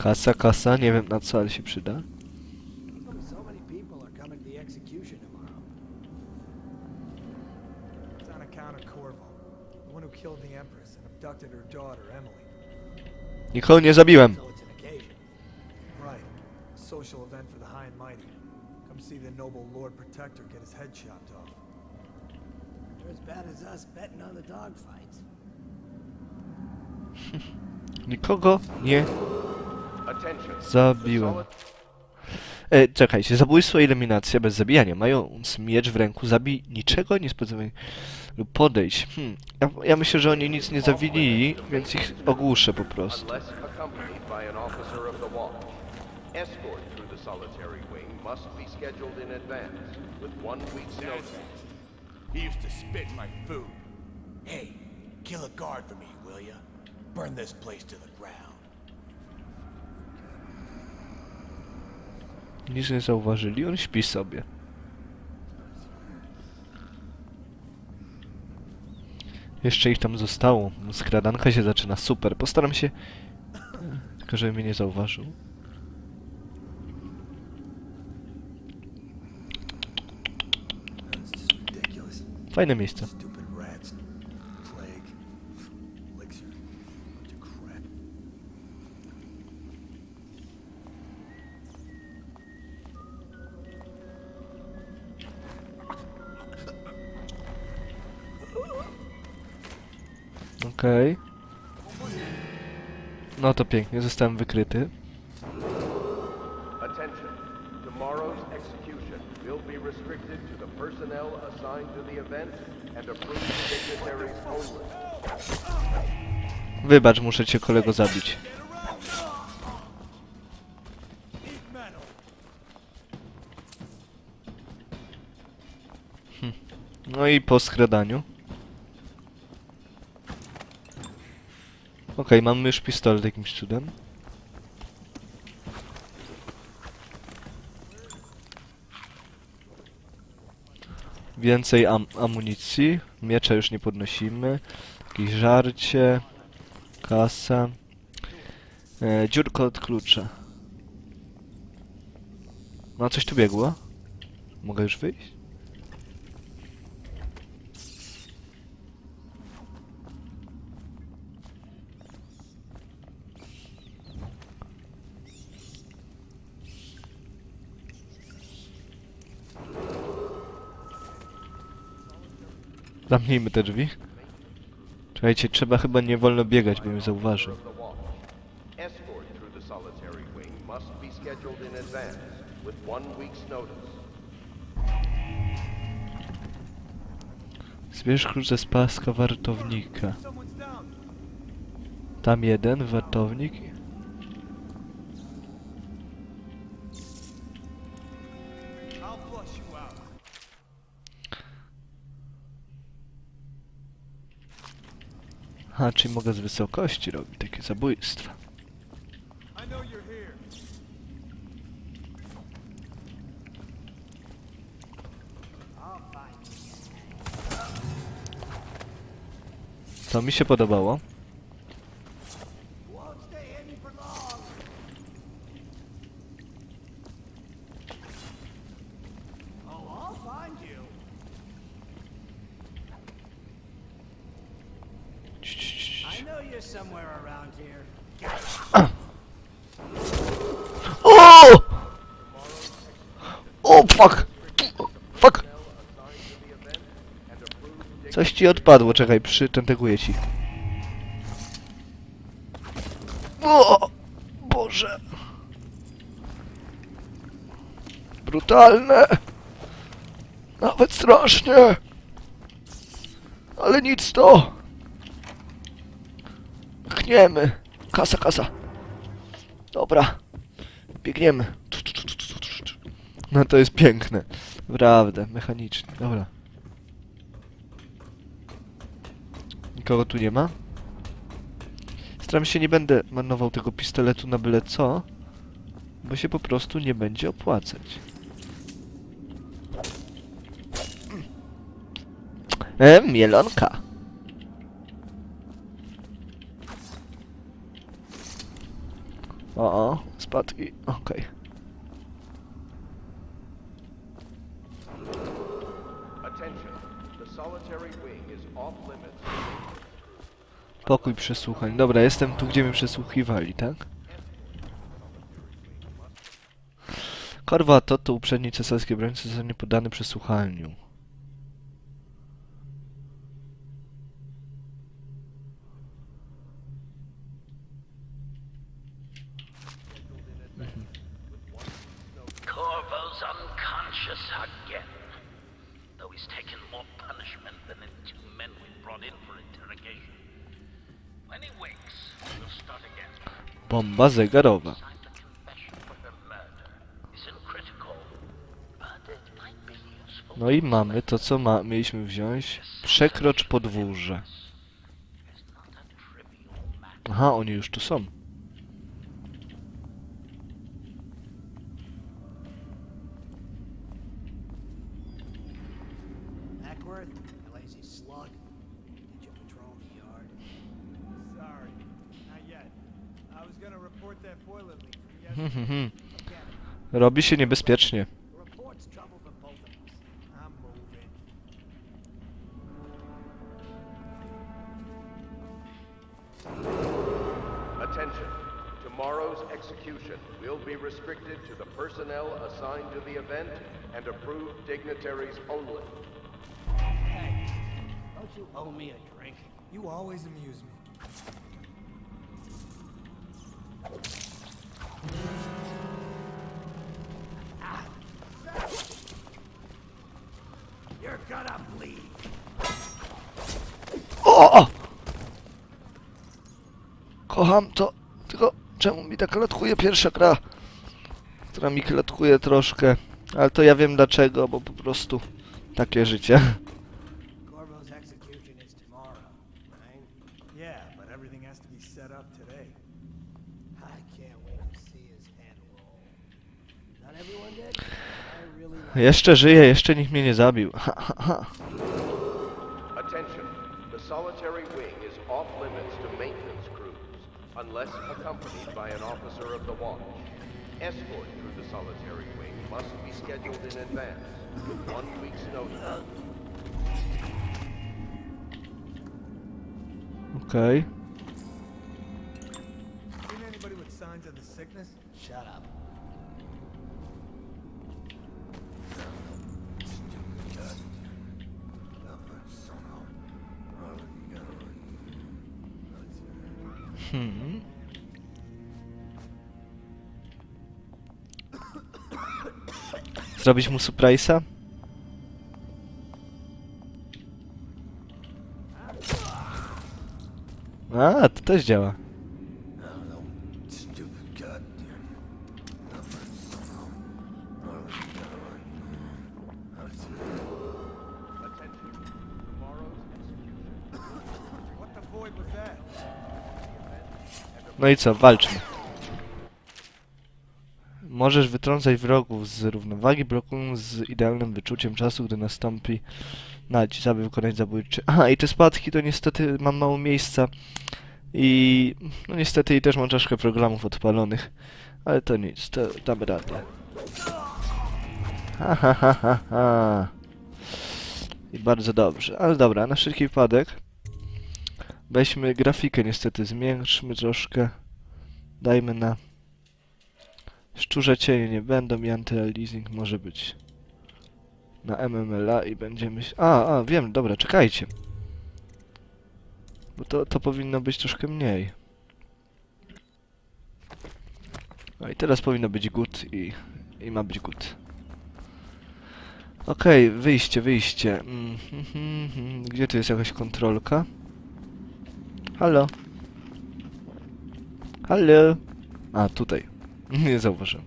Kasa, kasa, nie wiem na co, ale się przyda. Nikogo nie zabiłem. Nikogo nie. Zabiłem. E, czekajcie, zabójstwo i eliminacja bez zabijania. Mając miecz w ręku, zabij niczego nie spodziewanego lub podejść. Hmm. Ja, ja myślę, że oni nic nie zawinili, więc ich ogłuszę po prostu. He used to spit my food. Hey, kill a guard for me, will ya? Burn this place to the Nic nie zauważyli, on śpi sobie. Jeszcze ich tam zostało. Skradanka się zaczyna. Super. Postaram się... Tylko żeby mnie nie zauważył. Fajne miejsce. Okej. No to pięknie, zostałem wykryty. Wybacz, muszę cię kolego zabić. Hm. No i po skradaniu. Okej, mamy już pistolet jakimś cudem. Więcej am amunicji. Miecza już nie podnosimy. Jakieś żarcie. Kasa. E, dziurka od klucza. No, coś tu biegło. Mogę już wyjść? Zamknijmy te drzwi. Czekajcie, trzeba chyba nie wolno biegać, bo mnie zauważył. Zbierz klucz ze paska wartownika. Tam jeden, wartownik. I'll flush you out. A, czyli mogę z wysokości robić takie zabójstwa. To mi się podobało. Won't stay hidden for long. Oh, I'll find you. Somewhere around here. O! O, fuck! Fuck! Coś ci odpadło, czekaj, przytenteguję ci. O! Boże! Brutalne! Nawet strasznie! Ale nic to! Chniemy! Kasa, kasa! Dobra. Biegniemy. No to jest piękne. Naprawdę, mechanicznie. Dobra. Nikogo tu nie ma? Staram się nie będę marnował tego pistoletu na byle co, bo się po prostu nie będzie opłacać. E, mielonka. O, o, spadki, okej. Limits. Pokój przesłuchań. Dobra, jestem tu, gdzie mnie przesłuchiwali, tak? Korwa to to uprzedni cesarski obrońcy został poddany przesłuchaniu. Be useful. No i mamy to, co ma, mieliśmy wziąć. Przekrocz podwórze. Aha, oni już tu są. Robi się niebezpiecznie. The report's trouble for both of us. I'm moving. Attention. Tomorrow's execution will be restricted to the personnel assigned to the event and approved dignitaries only. Hey, don't you owe me a drink? You always amuse me. O! o! Kocham to. Tylko czemu mi tak klatkuje pierwsza gra? Która mi klatkuje troszkę. Ale to ja wiem dlaczego, bo po prostu takie życie. Jeszcze żyję, jeszcze nikt mnie nie zabił. Ha, ha, ha. Attention. The solitary wing is off limits to maintenance crews unless accompanied by an officer of the watch. Escort through the solitary wing must be scheduled in advance with one week's notice. Okej. Seen anybody with signs of the sickness? Shut up. Zrobić mu surprise'a? A, to też działa. No i co, walczmy. Możesz wytrącać wrogów z równowagi, blokując z idealnym wyczuciem czasu, gdy nastąpi nacisk, aby wykonać zabójczy. Aha, i te spadki to niestety mam mało miejsca. I no niestety i też mam troszkę programów odpalonych. Ale to nic, to damy radę. Ha, ha, ha, ha, ha. I bardzo dobrze. Ale dobra, na wszelki wypadek. Weźmy grafikę niestety, zmniejszmy troszkę. Dajmy na... Szczurze cienie nie będą i anty-aliasing może być na MMLA i będziemy... A, a, wiem, dobra, czekajcie. Bo to, to powinno być troszkę mniej. No i teraz powinno być good i, i ma być good. Okej, wyjście, wyjście. Mm, hmm, hmm, hmm. Gdzie tu jest jakaś kontrolka? Halo? Halo? A, tutaj. Nie zauważyłem.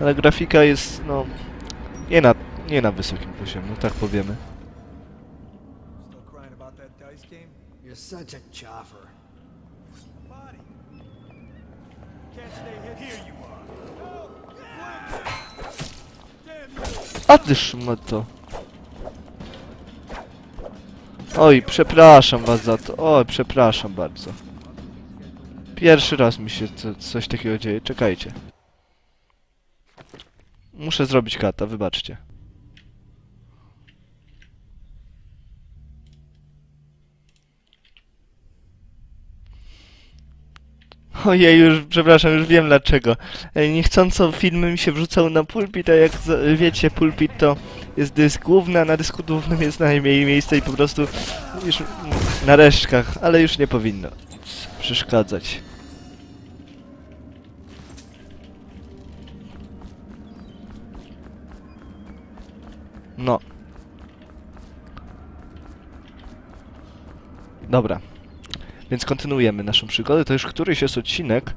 Ale grafika jest, no... Nie na, nie na wysokim poziomie, tak powiemy. You're such a chopper. Body. Can't stay hid. Here you are. No! Damn you! A ty szmato. Oj, przepraszam was za to. Oj, przepraszam bardzo. Pierwszy raz mi się co, coś takiego dzieje. Czekajcie. Muszę zrobić kata, wybaczcie. Ojej, już przepraszam, już wiem dlaczego. E, Niechcąco filmy mi się wrzucały na pulpit, a jak wiecie, pulpit to jest dysk główny, a na dysku głównym jest najmniej miejsca i po prostu już na resztkach, ale już nie powinno przeszkadzać. No. Dobra. Więc kontynuujemy naszą przygodę. To już któryś jest odcinek.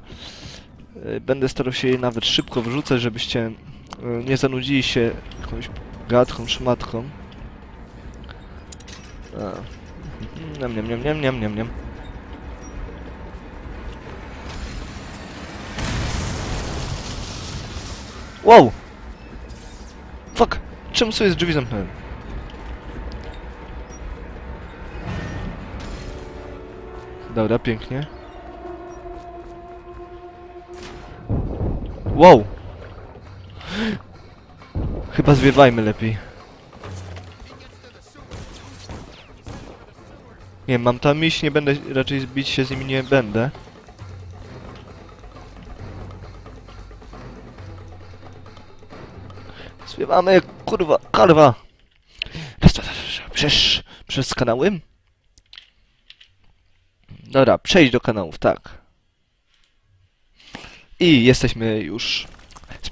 Y, Będę starał się je nawet szybko wrzucać, żebyście y, nie zanudzili się jakąś gadką, szmatką. A. Niam, niam, niam, niam, niam, niam. Wow! Fuck! Czemu sobie z drzwi zamknąłem? Dobra, pięknie. Wow! Chyba zwiewajmy lepiej. Nie, mam tam iść, nie będę, raczej zbić się z nimi nie będę. Zwiewamy, kurwa, karwa! Raz, Przez, przez kanały? Dobra, przejść do kanałów, tak. I jesteśmy już.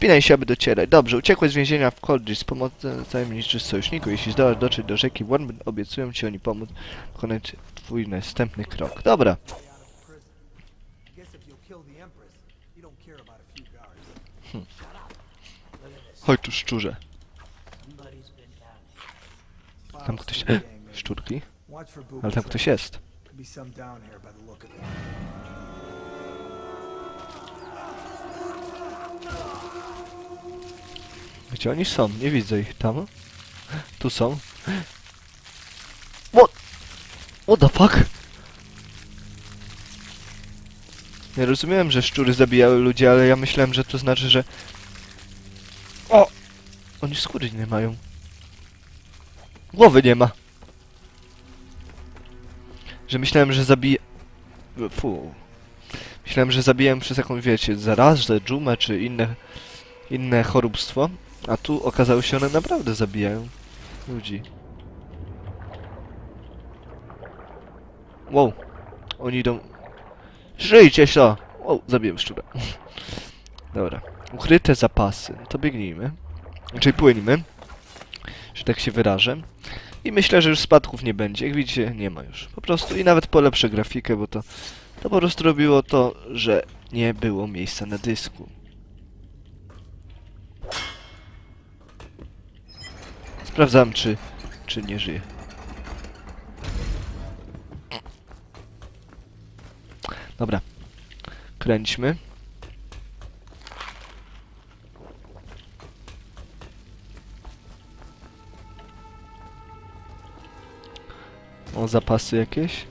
Spinaj się, aby docierać. Dobrze, uciekłeś z więzienia w Coldridge z pomocą tajemniczych sojuszników. Jeśli zdołasz dotrzeć do rzeki Worm, obiecują ci oni pomóc wykonać twój następny krok. Dobra. Guards. Chodź tu, szczurze. Tam ktoś... Szczurki? Ale tam ktoś jest. Gdzie oni są? Nie widzę ich tam. Tu są. What? What the fuck? Ja rozumiałem, że szczury zabijały ludzi, ale ja myślałem, że to znaczy, że... O! Oni skóry nie mają. Głowy nie ma. Że myślałem, że zabije... Fu. Myślałem, że zabiję przez jakąś, wiecie, zarazę, dżumę czy inne, inne choróbstwo. A tu okazało się, one naprawdę zabijają ludzi. Wow. Oni idą... Żyjcie się! Wow, zabiłem szczura. Dobra. Ukryte zapasy. To biegnijmy. Czyli płyńmy. Że tak się wyrażę. I myślę, że już spadków nie będzie. Jak widzicie, nie ma już. Po prostu i nawet polepszę grafikę, bo to, to po prostu robiło to, że nie było miejsca na dysku. Sprawdzam, czy, czy nie żyje. Dobra. Kręćmy. O, zapasy jakieś.